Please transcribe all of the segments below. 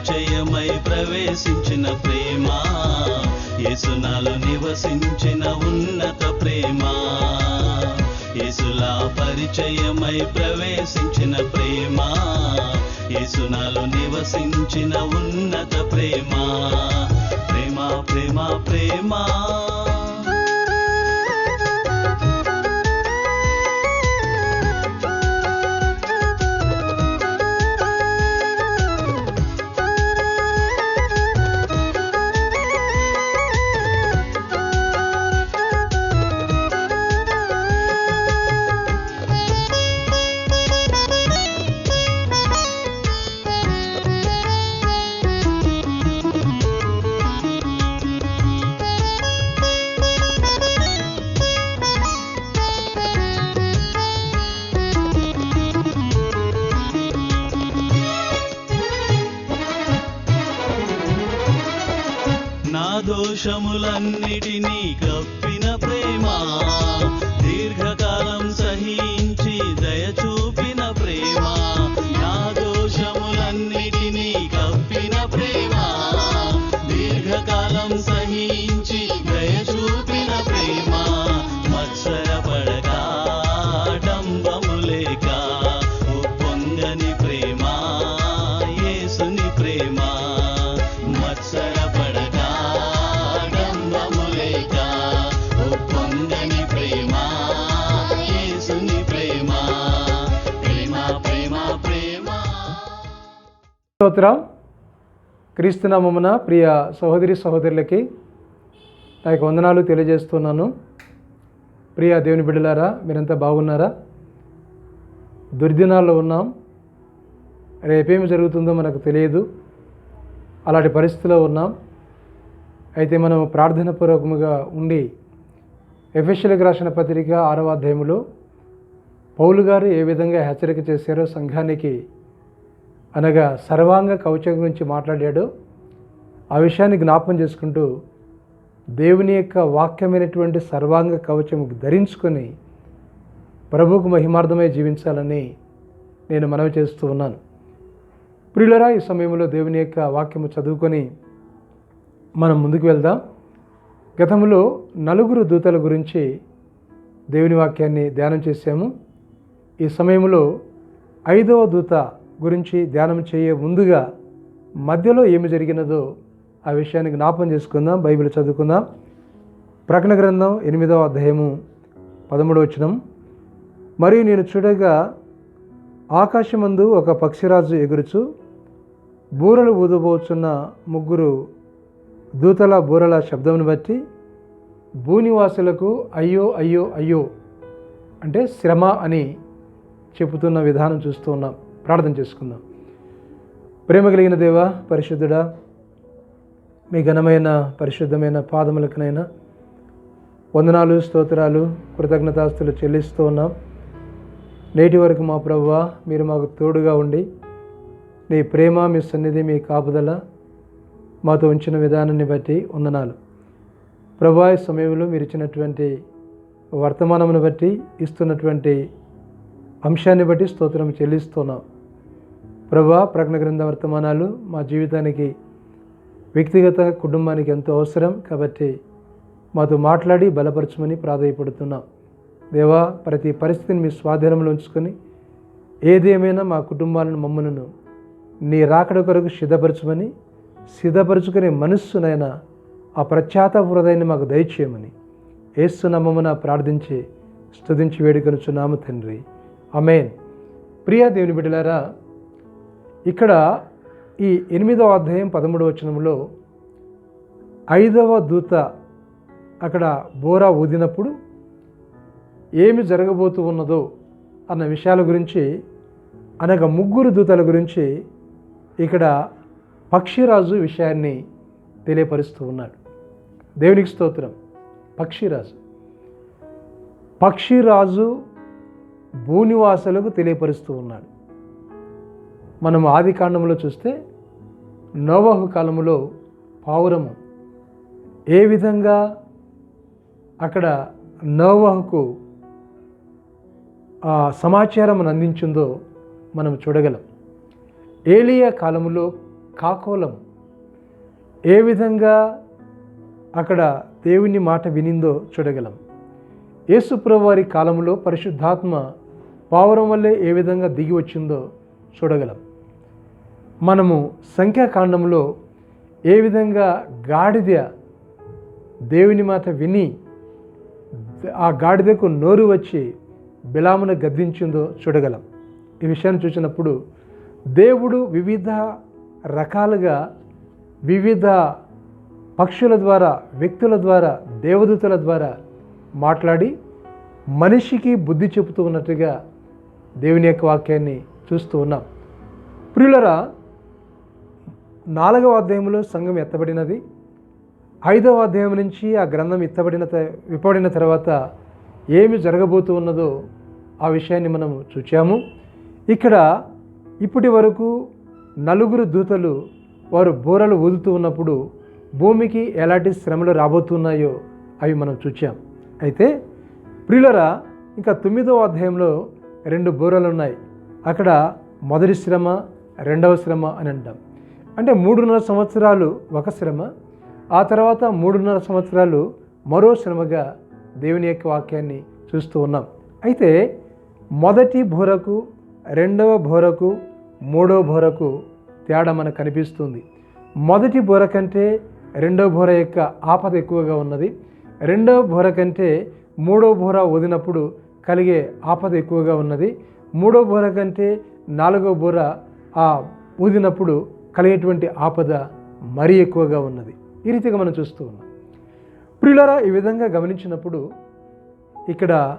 పరిచయమై ప్రవేశించిన ప్రేమ. యేసునాలో నివసించిన ఉన్నత ప్రేమ. యేసులా పరిచయమై ప్రవేశించిన ప్రేమ. యేసునాలో నివసించిన ఉన్నత ప్రేమ. ప్రేమ ప్రేమ ప్రేమ. స్తోత్రం. క్రీస్తునామమున ప్రియ సహోదరి సహోదరులకి నా యొక్క వందనాలు తెలియజేస్తున్నాను. ప్రియ దేవుని బిడ్డలారా మీరంతా బాగున్నారా? దుర్దినాల్లో ఉన్నాం. రేపేమి జరుగుతుందో మనకు తెలియదు. అలాంటి పరిస్థితిలో ఉన్నాం. అయితే మనం ప్రార్థన పూర్వకముగా ఉండి ఎఫెషియల్కి రాసిన పత్రిక ఆరవ అధ్యాయంలో పౌలు గారు ఏ విధంగా హెచ్చరిక చేశారో సంఘానికి అనగా సర్వాంగ కవచం గురించి మాట్లాడాడో. ఆ విషయాన్ని జ్ఞాపం చేసుకుంటూ దేవుని యొక్క వాక్యమైనటువంటి సర్వాంగ కవచం ధరించుకొని ప్రభువుకు మహిమార్థమై జీవించాలని నేను మనవి చేస్తూ ఉన్నాను. ప్రియులరా ఈ సమయంలో దేవుని యొక్క వాక్యము చదువుకొని మనం ముందుకు వెళ్దాం. గతంలో నలుగురు దూతల గురించి దేవుని వాక్యాన్ని ధ్యానం చేశాము. ఈ సమయంలో ఐదవ దూత గురించి ధ్యానం చేయ ముందుగా మధ్యలో ఏమి జరిగినదో ఆ విషయాన్ని జ్ఞాపం చేసుకుందాం బైబిల్ చదువుకుందాం. ప్రకటన గ్రంథం ఎనిమిదవ అధ్యాయము పదమూడవ వచనం. మరియు నేను చూడగా ఆకాశమందు ఒక పక్షిరాజు ఎగురుచు బూరలు ఊదబోచున్న ముగ్గురు దూతల బూరల శబ్దమును బట్టి భూనివాసులకు అయ్యో అయ్యో అయ్యో అంటే శ్రమ అని చెబుతున్న విధానం చూస్తూ ఉన్నాం. ప్రార్థన చేసుకుందాం. ప్రేమ కలిగిన దేవ పరిశుద్ధుడా మీ ఘనమైన పరిశుద్ధమైన పాదములకునైనా వందనాలు స్తోత్రాలు కృతజ్ఞతాస్తులు చెల్లిస్తూ ఉన్నాం. నేటి వరకు మా ప్రభువ మీరు మాకు తోడుగా ఉండి నీ ప్రేమ మీ సన్నిధి మీ కాపుదల మాతో ఉంచిన విధానాన్ని బట్టి వందనాలు. ప్రభా సమయంలో మీరు ఇచ్చినటువంటి వర్తమానమును బట్టి ఇస్తున్నటువంటి అంశాన్ని బట్టి స్తోత్రం చెల్లిస్తున్నాం. ప్రభా ప్రకటన గ్రంథ వర్తమానాలు మా జీవితానికి వ్యక్తిగత కుటుంబానికి ఎంతో అవసరం కాబట్టి మాతో మాట్లాడి బలపరచమని ప్రాధాయపడుతున్నాం. దేవా ప్రతి పరిస్థితిని మీ స్వాధీనంలో ఉంచుకొని ఏదేమైనా మా కుటుంబాలను మమ్మలను నీ రాకడ కొరకు సిద్ధపరచమని సిద్ధపరచుకునే మనస్సునైనా ఆ ప్రఖ్యాత హృదయాన్ని మాకు దయచేయమని. ఏసునామమున ప్రార్థించి స్తుతించి వేడుకొనుచున్నాము తండ్రి. అమేన్ ప్రియా దేవుని బిడ్డలారా ఇక్కడ ఈ ఎనిమిదవ అధ్యాయం పదమూడవ వచనంలో ఐదవ దూత అక్కడ బోరా ఊదినప్పుడు ఏమి జరగబోతూ ఉన్నదో అన్న విషయాల గురించి అనగా ముగ్గురు దూతల గురించి ఇక్కడ పక్షిరాజు విషయాన్ని తెలియపరుస్తూ ఉన్నాడు. దేవునికి స్తోత్రం. పక్షిరాజు. పక్షిరాజు భూనివాసులకు తెలియపరుస్తూ ఉన్నాడు. మనం ఆది కాండంలో చూస్తే నోవహు కాలంలో పావురము ఏ విధంగా అక్కడ నోవహుకు ఆ సమాచారం అందించిందో మనం చూడగలం. ఏలియా కాలంలో కాకోలం ఏ విధంగా అక్కడ దేవుని మాట వినిందో చూడగలం. యేసుప్రవారి కాలంలో పరిశుద్ధాత్మ పావురం వల్లే ఏ విధంగా దిగి వచ్చిందో చూడగలం. మనము సంఖ్యాకాండంలో ఏ విధంగా గాడిద దేవుని మాట విని ఆ గాడిదకు నోరు వచ్చి బిలామును గద్దించిందో చూడగలం. ఈ విషయాన్ని చూసినప్పుడు దేవుడు వివిధ రకాలుగా వివిధ పక్షుల ద్వారా వ్యక్తుల ద్వారా దేవదూతల ద్వారా మాట్లాడి మనిషికి బుద్ధి చెబుతూ ఉన్నట్టుగా దేవుని యొక్క వాక్యాన్ని చూస్తూ ఉన్నాం. ప్రియులరా నాలుగవ అధ్యాయంలో సంఘం ఎత్తబడినది. ఐదవ అధ్యాయం నుంచి ఆ గ్రంథం ఎత్తబడిన త- విప్పబడిన తర్వాత ఏమి జరగబోతూ ఉన్నదో ఆ విషయాన్ని మనం చూచాము. ఇక్కడ ఇప్పటి వరకు నలుగురు దూతలు వారు బోరలు ఊదుతూ ఉన్నప్పుడు భూమికి ఎలాంటి శ్రమలు రాబోతున్నాయో అవి మనం చూచాం. అయితే ప్రియులరా ఇంకా తొమ్మిదవ అధ్యాయంలో రెండు బోరలు ఉన్నాయి. అక్కడ మొదటి శ్రమ రెండవ శ్రమ అని అంటాం. అంటే మూడున్నర సంవత్సరాలు ఒక శ్రమ ఆ తర్వాత మూడున్నర సంవత్సరాలు మరో శ్రమగా దేవుని యొక్క వాక్యాన్ని చూస్తూ ఉన్నాం. అయితే మొదటి బోరకు రెండవ బోరకు మూడవ బోరకు తేడా మనకు కనిపిస్తుంది. మొదటి బోర కంటే రెండవ బోర యొక్క ఆపద ఎక్కువగా ఉన్నది. రెండవ బోర కంటే మూడవ బోర వదినప్పుడు కలిగే ఆపద ఎక్కువగా ఉన్నది. మూడో బోర కంటే నాలుగో బోర ఆ ఊదినప్పుడు కలిగేటువంటి ఆపద మరీ ఎక్కువగా ఉన్నది. ఈ రీతిగా మనం చూస్తూ ఉన్నాం. ప్రియులరా ఈ విధంగా గమనించినప్పుడు ఇక్కడ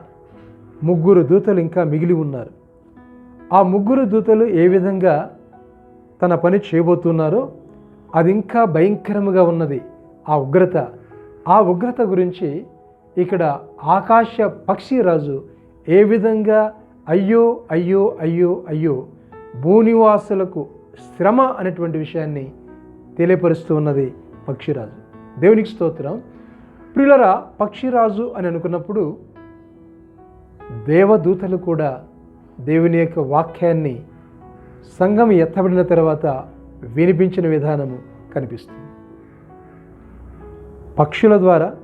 ముగ్గురు దూతలు ఇంకా మిగిలి ఉన్నారు. ఆ ముగ్గురు దూతలు ఏ విధంగా తన పని చేయబోతున్నారో అది ఇంకా భయంకరముగా ఉన్నది. ఆ ఉగ్రత ఆ ఉగ్రత గురించి ఇక్కడ ఆకాశ పక్షిరాజు ఏ విధంగా అయ్యో అయ్యో అయ్యో అయ్యో భూనివాసులకు శ్రమ అనేటువంటి విషయాన్ని తెలియపరుస్తూ ఉన్నది పక్షిరాజు. దేవునికి స్తోత్రం. ప్రియులరా పక్షిరాజు అని అనుకున్నప్పుడు దేవదూతలు కూడా దేవుని యొక్క వాక్యాన్ని సంఘం ఎత్తబడిన తర్వాత వినిపించిన విధానము కనిపిస్తుంది. పక్షుల ద్వారా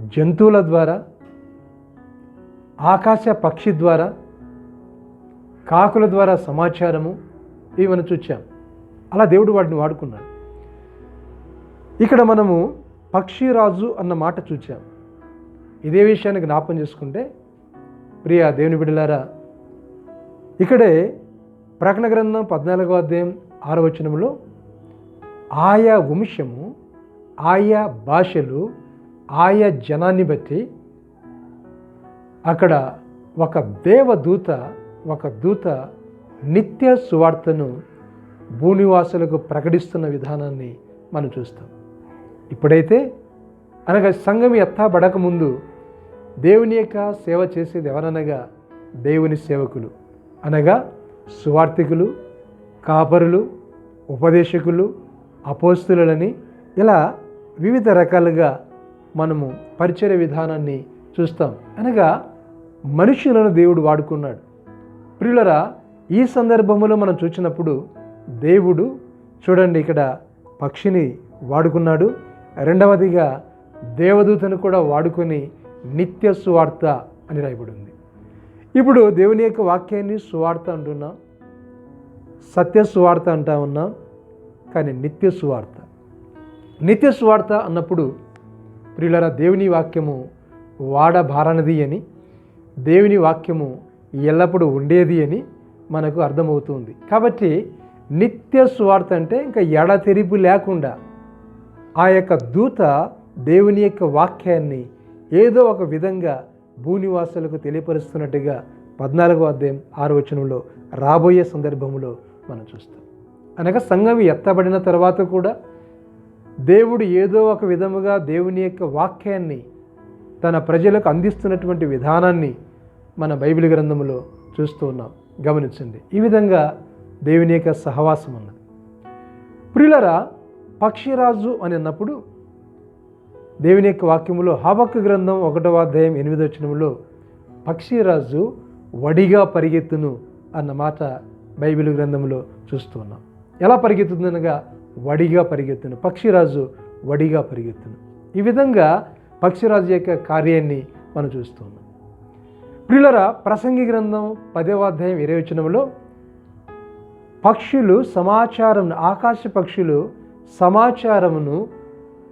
జంతువుల ద్వారా ఆకాశ పక్షి ద్వారా కాకుల ద్వారా సమాచారము ఇవి మనం చూచాం. అలా దేవుడు వాటిని వాడుకున్నాడు. ఇక్కడ మనము పక్షిరాజు అన్న మాట చూచాం. ఇదే విషయాన్ని జ్ఞాపం చేసుకుంటే ప్రియ దేవుని బిడ్డలారా ఇక్కడే ప్రకటన గ్రంథం పద్నాలుగో అధ్యాయం ఆరో వచనంలో ఆయా వంశము ఆయా భాషలు ఆయా జనాన్ని బట్టి అక్కడ ఒక దేవదూత ఒక దూత నిత్య సువార్తను భూనివాసులకు ప్రకటిస్తున్న విధానాన్ని మనం చూస్తాం. ఇప్పుడైతే అనగా సంఘం ఎత్తాబడక ముందు దేవుని యొక్క సేవ చేసేది ఎవరనగా దేవుని సేవకులు. అనగా సువార్థికులు కాపరులు ఉపదేశకులు అపోస్తులని ఇలా వివిధ రకాలుగా మనము పరిచయ విధానాన్ని చూస్తాం. అనగా మనుషులను దేవుడు వాడుకున్నాడు. ప్రియులరా ఈ సందర్భంలో మనం చూసినప్పుడు దేవుడు చూడండి ఇక్కడ పక్షిని వాడుకున్నాడు. రెండవదిగా దేవదూతను కూడా వాడుకొని నిత్య సువార్త అని రాయబడి ఉంది ఇప్పుడు దేవుని యొక్క వాక్యాన్ని సువార్త అంటున్నాం సత్య సువార్త అంటా ఉన్నాం కానీ నిత్య సువార్త. నిత్య సువార్త అన్నప్పుడు ప్రియులరా దేవుని వాక్యము వాడబారనది అని దేవుని వాక్యము ఎల్లప్పుడూ ఉండేది అని మనకు అర్థమవుతుంది. కాబట్టి నిత్య స్వార్థ అంటే ఇంకా ఎడతెరిపి లేకుండా ఆ యొక్క దూత దేవుని యొక్క వాక్యాన్ని ఏదో ఒక విధంగా భూనివాసులకు తెలియపరుస్తున్నట్టుగా పద్నాలుగో అధ్యాయం ఆరు వచనంలో రాబోయే సందర్భంలో మనం చూస్తాం. అనగా సంఘం ఎత్తబడిన తర్వాత కూడా దేవుడు ఏదో ఒక విధముగా దేవుని యొక్క వాక్యాన్ని తన ప్రజలకు అందిస్తున్నటువంటి విధానాన్ని మన బైబిల్ గ్రంథంలో చూస్తూ ఉన్నాం. గమనించండి. ఈ విధంగా దేవుని యొక్క సహవాసం ఉన్నది. ప్రియులరా పక్షిరాజు అని అన్నప్పుడు దేవుని యొక్క వాక్యములో హబక్కు గ్రంథం ఒకటవ అధ్యాయం ఎనిమిదో వచనములో పక్షిరాజు వడిగా పరిగెత్తును అన్న మాట బైబిల్ గ్రంథంలో చూస్తూ ఉన్నాం. ఎలా పరిగెత్తుతుందనగా వడిగా పరిగెత్తును. పక్షిరాజు వడిగా పరిగెత్తును. ఈ విధంగా పక్షిరాజు యొక్క కార్యాన్ని మనం చూస్తున్నాం. పిల్లల ప్రియులరా ప్రసంగి గ్రంథం పదవ అధ్యాయం ఇరవై వచనంలో పక్షులు సమాచారం ఆకాశ పక్షులు సమాచారమును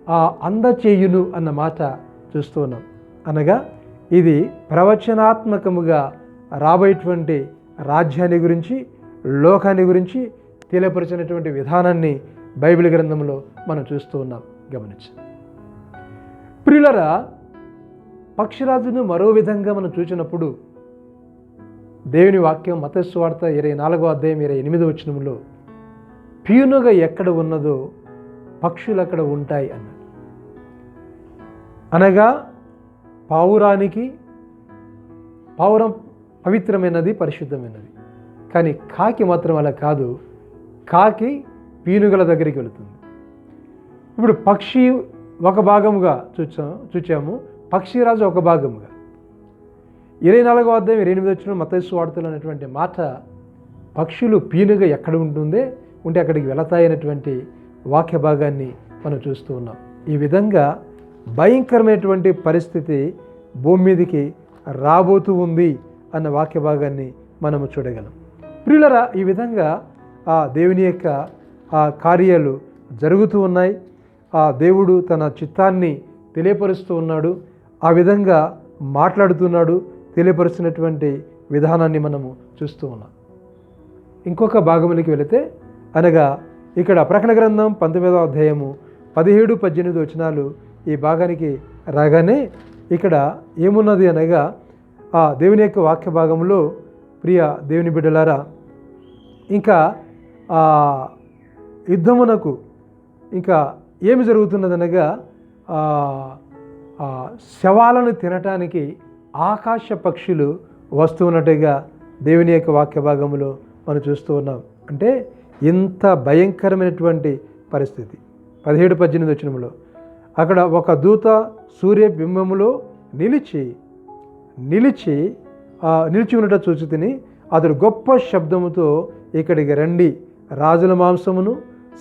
ఆ అందచేయును అన్న మాట చూస్తున్నాం అనగా ఇది ప్రవచనాత్మకముగా రాబోయేటువంటి రాజ్యాన్ని గురించి లోకాన్ని గురించి తెలియపరిచినటువంటి విధానాన్ని బైబిల్ గ్రంథంలో మనం చూస్తూ ఉన్నాం. గమనించండి ప్రియులరా పక్షిరాజును మరో విధంగా మనం చూసినప్పుడు దేవుని వాక్యం మతస్వార్త ఇరవై నాలుగో అధ్యాయం ఇరవై ఎనిమిది వచ్చినములో పీనుగ ఎక్కడ ఉన్నదో పక్షులు అక్కడ ఉంటాయి అన్నాడు. అనగా పావురానికి పావురం పవిత్రమైనది పరిశుద్ధమైనది. కానీ కాకి మాత్రం అలా కాదు. కాకి పీనుగల దగ్గరికి వెళుతుంది. ఇప్పుడు పక్షి ఒక భాగముగా చూచాము చూచాము. పక్షిరాజు ఒక భాగముగా. ఇరవై నాలుగో అధ్యాయం ఇరవై ఎనిమిది వచ్చిన మతస్సు వార్తలు అనేటువంటి మాట పక్షులు పీనుగ ఎక్కడ ఉంటుందే ఉంటే అక్కడికి వెళతాయనేటువంటి వాక్య భాగాన్ని మనం చూస్తూ ఉన్నాం. ఈ విధంగా భయంకరమైనటువంటి పరిస్థితి భూమి మీదకి రాబోతూ ఉంది అన్న వాక్య భాగాన్ని మనము చూడగలం. ప్రియులరా ఈ విధంగా ఆ దేవుని యొక్క ఆ కార్యాలు జరుగుతూ ఉన్నాయి. ఆ దేవుడు తన చిత్తాన్ని తెలియపరుస్తూ ఉన్నాడు ఆ విధంగా మాట్లాడుతున్నాడు తెలియపరుస్తున్నటువంటి విధానాన్ని మనము చూస్తూ ఉన్నాం. ఇంకొక భాగంలోకి వెళితే అనగా ఇక్కడ ప్రకటన గ్రంథం పంతొమ్మిదవ అధ్యాయము పదిహేడు పద్దెనిమిది వచనాలు ఈ భాగానికి రాగానే ఇక్కడ ఏమున్నది అనగా ఆ దేవుని యొక్క వాక్య భాగంలో ప్రియ దేవుని బిడ్డలారా ఇంకా యుద్ధమునకు ఇంకా ఏమి జరుగుతున్నదనగా శవాలను తినటానికి ఆకాశ పక్షులు వస్తున్నట్టుగా దేవుని యొక్క వాక్య భాగంలో మనం చూస్తూ ఉన్నాం. అంటే ఇంత భయంకరమైనటువంటి పరిస్థితి. పదిహేడు పద్దెనిమిది వచ్చినములో అక్కడ ఒక దూత సూర్యబింబములో నిలిచి నిలిచి నిలిచి ఉండట చూచి తిని అతడు గొప్ప శబ్దముతో ఇక్కడికి రండి. రాజుల మాంసమును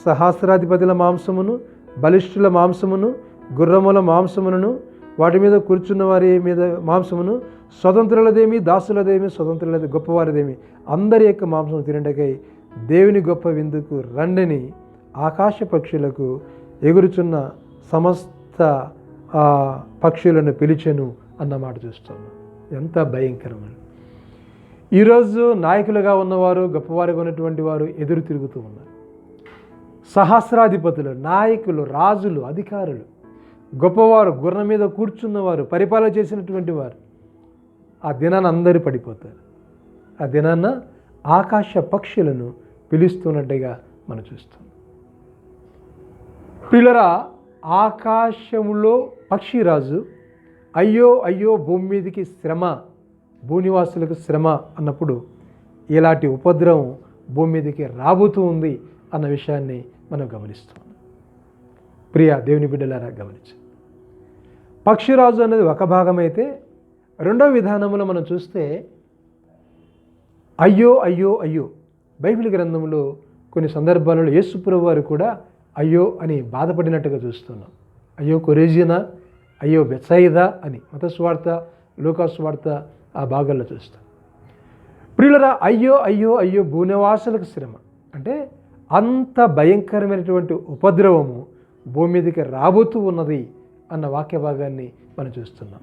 సహస్రాధిపతుల మాంసమును బలిష్ఠుల మాంసమును గుర్రముల మాంసమును వాటి మీద కూర్చున్న వారి మీద మాంసమును స్వతంత్రులదేమి దాసులదేమి స్వతంత్రులది గొప్పవారిదేమి అందరి యొక్క మాంసం తినటకై దేవుని గొప్ప విందుకు రండని ఆకాశ పక్షులకు ఎగురుచున్న సమస్త పక్షులను పిలిచెను అన్నమాట చూస్తాము ఎంత భయంకరమని. ఈరోజు నాయకులుగా ఉన్నవారు గొప్పవారుగా ఉన్నటువంటి వారు ఎదురు తిరుగుతూ ఉన్నారు. సహస్రాధిపతులు నాయకులు రాజులు అధికారులు గొప్పవారు గుర్రం మీద కూర్చున్నవారు పరిపాలన చేసినటువంటి వారు ఆ దినాన్ని అందరూ పడిపోతారు. ఆ దినాన్న ఆకాశ పక్షులను పిలుస్తున్నట్టుగా మనం చూస్తాం. పిల్లరా ఆకాశంలో పక్షిరాజు అయ్యో అయ్యో భూమి మీదకి శ్రమ భూనివాసులకు శ్రమ అన్నప్పుడు ఇలాంటి ఉపద్రవం భూమి మీదకి రాబోతూ ఉంది అన్న విషయాన్ని మనం గమనిస్తున్నాం. ప్రియ దేవుని బిడ్డలారా గమనించు. పక్షిరాజు అనేది ఒక భాగమైతే రెండవ విధానంలో మనం చూస్తే అయ్యో అయ్యో అయ్యో బైబిల్ గ్రంథంలో కొన్ని సందర్భాలలో యేసుప్రభు వారు కూడా అయ్యో అని బాధపడినట్టుగా చూస్తున్నాం. అయ్యో కొరేజినా అయ్యో బెత్సయిదా అని మతస్వార్త లోకాస్వార్త ఆ భాగాల్లో చూస్తాం. ప్రియులరా అయ్యో అయ్యో అయ్యో భూనివాసులకు శ్రమ. అంటే అంత భయంకరమైనటువంటి ఉపద్రవము భూమి మీదకి రాబోతూ ఉన్నది అన్న వాక్య భాగాన్ని మనం చూస్తున్నాం.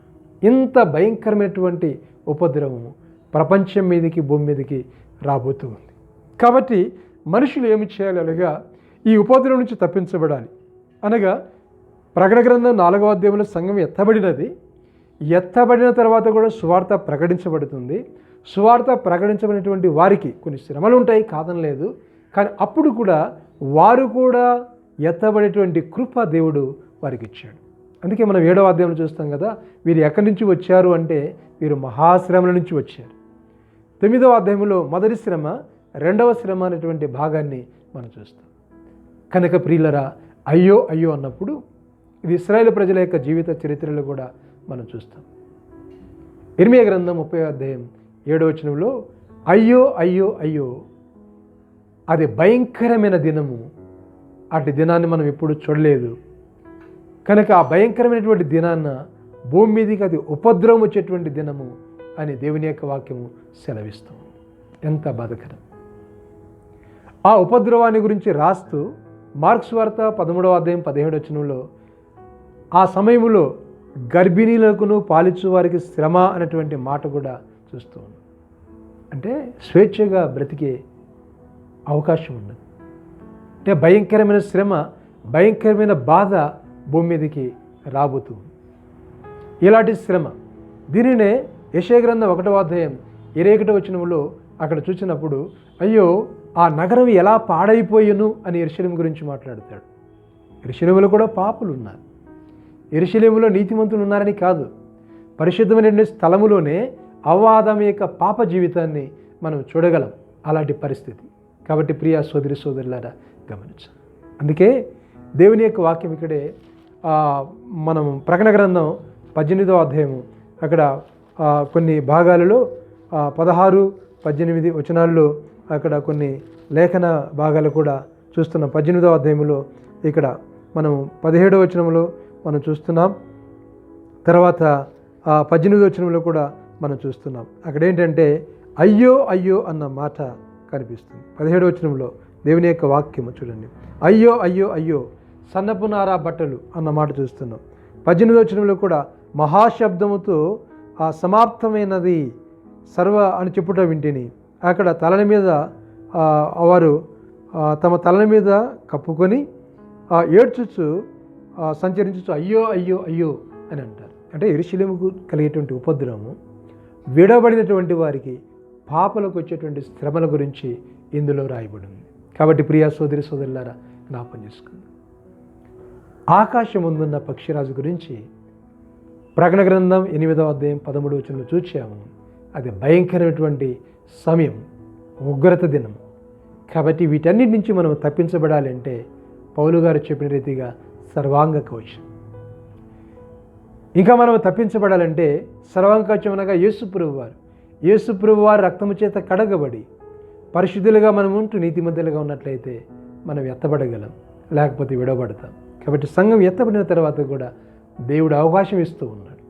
ఇంత భయంకరమైనటువంటి ఉపద్రవము ప్రపంచం మీదకి భూమి మీదకి రాబోతూ ఉంది. కాబట్టి మనుషులు ఏమి చేయాలి అనగా ఈ ఉపద్రవం నుంచి తప్పించబడాలి. అనగా ప్రకటన గ్రంథం నాలుగవ అధ్యాయంలో సంఘం ఎత్తబడినది. ఎత్తబడిన తర్వాత కూడా సువార్త ప్రకటించబడుతుంది. సువార్త ప్రకటించబడినటువంటి వారికి కొన్ని శ్రమలు ఉంటాయి కాదనలేదు కానీ అప్పుడు కూడా వారు కూడా ఎత్తబడేటువంటి కృప దేవుడు వారికి ఇచ్చాడు. అందుకే మనం ఏడవ అధ్యాయంలో చూస్తాం కదా వీరు ఎక్కడి నుంచి వచ్చారు అంటే వీరు మహాశ్రమల నుంచి వచ్చారు. తొమ్మిదవ అధ్యాయంలో మొదటి శ్రమ రెండవ శ్రమ అనేటువంటి భాగాన్ని మనం చూస్తాం. కనుక ప్రియులరా అయ్యో అయ్యో అన్నప్పుడు ఇది ఇస్రాయేల్ ప్రజల యొక్క జీవిత చరిత్రలో కూడా మనం చూస్తాం. ఇర్మియ గ్రంథం ముప్పై అధ్యాయం ఏడవచనంలో అయ్యో అయ్యో అయ్యో అది భయంకరమైన దినము. అటు దినాన్ని మనం ఎప్పుడు చూడలేదు. కనుక ఆ భయంకరమైనటువంటి దినాన్న భూమి మీదకి అది ఉపద్రవం వచ్చేటువంటి దినము అని దేవుని యొక్క వాక్యము సెలవిస్తాం ఎంత బాధకరం. ఆ ఉపద్రవాన్ని గురించి రాస్తూ మార్క్స్ వార్త పదమూడవ అధ్యాయం పదిహేడు వచనంలో ఆ సమయంలో గర్భిణీలకును పాలించు వారికి శ్రమ అనేటువంటి మాట కూడా చూస్తూ అంటే స్వేచ్ఛగా బ్రతికే అవకాశం ఉన్నది. అంటే భయంకరమైన శ్రమ భయంకరమైన బాధ భూమి మీదకి రాబోతుంది ఇలాంటి శ్రమ. దీనినే యశగ్రంథం ఒకటో అధ్యాయం ఇరవై ఒకటో వచనంలో అక్కడ చూసినప్పుడు అయ్యో ఆ నగరం ఎలా పాడైపోయాను అని ఎరుశలేం గురించి మాట్లాడతాడు. ఎరుశలేములో కూడా పాపులు ఉన్నారు ఎరుశలేములో నీతిమంతులు ఉన్నారని కాదు. పరిశుద్ధమైన స్థలములోనే అవాదం యొక్క పాప జీవితాన్ని మనం చూడగలం అలాంటి పరిస్థితి. కాబట్టి ప్రియా సోదరి సోదరులారా గమనించాలి అందుకే దేవుని యొక్క వాక్యం ఇక్కడే మనం ప్రకటన గ్రంథం పద్దెనిమిదో అధ్యాయము అక్కడ కొన్ని భాగాలలో పదహారు పద్దెనిమిది వచనాల్లో అక్కడ కొన్ని లేఖన భాగాలు కూడా చూస్తున్నాం. పద్దెనిమిదో అధ్యాయంలో ఇక్కడ మనం పదిహేడో వచనంలో మనం చూస్తున్నాం. తర్వాత పద్దెనిమిదో పద్దెనిమిది వచనంలో కూడా మనం చూస్తున్నాం. అక్కడ ఏంటంటే అయ్యో అయ్యో అన్న మాట కనిపిస్తుంది. పదిహేడు వచనంలో దేవుని యొక్క వాక్యము చూడండి. అయ్యో అయ్యో అయ్యో సన్నపు నారా బట్టలు అన్న మాట చూస్తున్నాం. పద్దెనిమిది వచనంలో కూడా మహాశబ్దముతో ఆ సమాప్తమైనది సర్వ అని చెప్పుట వింటిని. అక్కడ తలని మీద వారు తమ తలని మీద కప్పుకొని ఏడ్చుచు ఆ, అయ్యో అయ్యో అయ్యో అని అంటారు. అంటే ఎరుశలేముకు కలిగేటువంటి ఉపద్రవము విడబడినటువంటి వారికి పాపలకు వచ్చేటువంటి శ్రమల గురించి ఇందులో రాయబడింది. కాబట్టి ప్రియా సోదరి సోదరులారా జ్ఞాపం చేసుకుంది ఆకాశం ముందున్న పక్షిరాజు గురించి ప్రకటన గ్రంథం ఎనిమిదవ అధ్యాయం పదమూడు వచనంలో చూచాము. అది భయంకరమైనటువంటి సమయం ఉగ్రత దినం కాబట్టి వీటన్నిటి నుంచి మనం తప్పించబడాలి అంటే పౌలు గారు చెప్పిన రీతిగా సర్వాంగ కవచం. ఇంకా మనం తప్పించబడాలంటే సర్వాంగ కవచం అనగా యేసుప్రభు వారు యేసుప్రభు వారి రక్తము చేత కడగబడి పరిశుద్ధులుగా మనం ఉంటూ నీతిమంతులుగా ఉన్నట్లయితే మనం ఎత్తబడగలం లేకపోతే విడవబడతాం. కాబట్టి సంఘం ఎత్తబడిన తర్వాత కూడా దేవుడు అవకాశం ఇస్తూ ఉన్నాడు.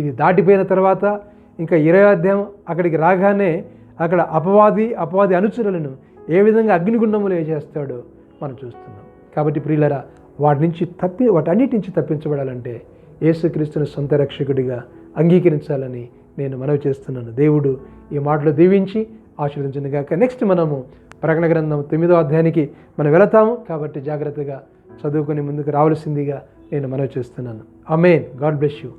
ఇది దాటిపోయిన తర్వాత ఇంకా ఇరవై అధ్యాయం అక్కడికి రాగానే అక్కడ అపవాది అపవాది అనుచరులను ఏ విధంగా అగ్నిగుండములు చేస్తాడో మనం చూస్తున్నాం. కాబట్టి ప్రియులరా వాటి నుంచి తప్పి వాటన్నిటి నుంచి తప్పించబడాలంటే యేసుక్రీస్తుని సొంత రక్షకుడిగా అంగీకరించాలని నేను మనవి చేస్తున్నాను. దేవుడు ఈ మాటలు దీవించి ఆశీర్వదించింది కాక నెక్స్ట్ మనము ప్రకటన గ్రంథం తొమ్మిదో అధ్యాయానికి మనం వెళతాము. కాబట్టి జాగ్రత్తగా చదువుకొని ముందుకు రావాల్సిందిగా నేను మనవి చేస్తున్నాను. అమేన్ గాడ్ బ్లెస్ యూ